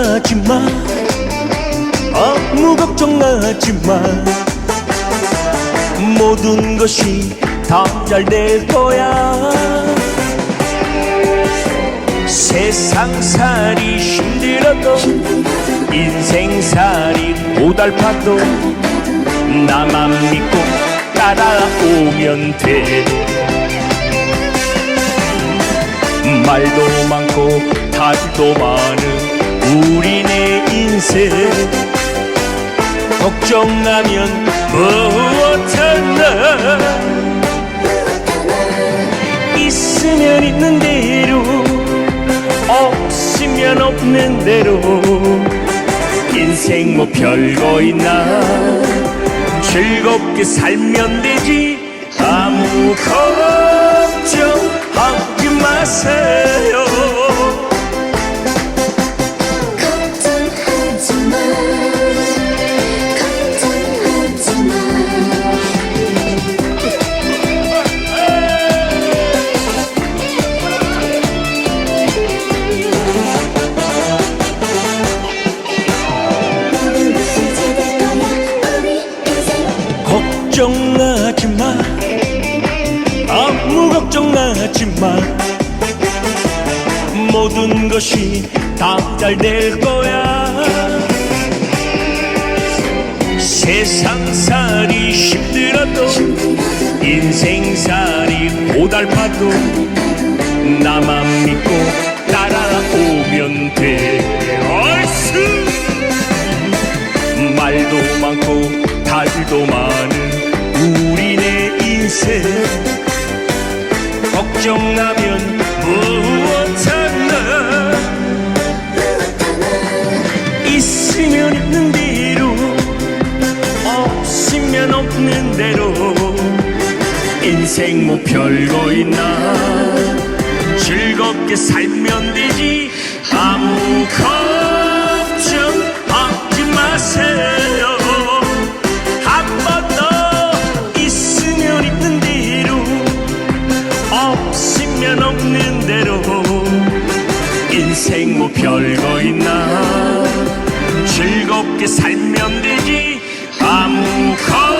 걱정하지 마. 아무 걱정하지 마. 모든 것이 다 잘 될 거야. 세상살이 힘들어도 인생살이 고달파도 나만 믿고 따라오면 돼. 말도 많고 탈도 많은 우리네 인생. 걱정하면 무엇하나? 있으면 있는 대로 없으면 없는 대로. 인생 뭐 별거 있나. 즐겁게 살면 되지. 아무 걱정하지 마세요 걱정하지 마. 아무 걱정하지 마. 모든 것이 다 잘 될 거야. 세상살이 힘들어도 인생살이 고달파도 나만 믿고 따라오면 돼. 얼쑤! 말도 없으면 없는 대로 인생 뭐 별거 있나 즐겁게 살면 되지. 아무 걱정 하지 마세요. 한 번 더 있으면 있는 대로 없으면 없는 대로 인생 뭐 별거 있나 즐겁게 살면 되지 I'm calling.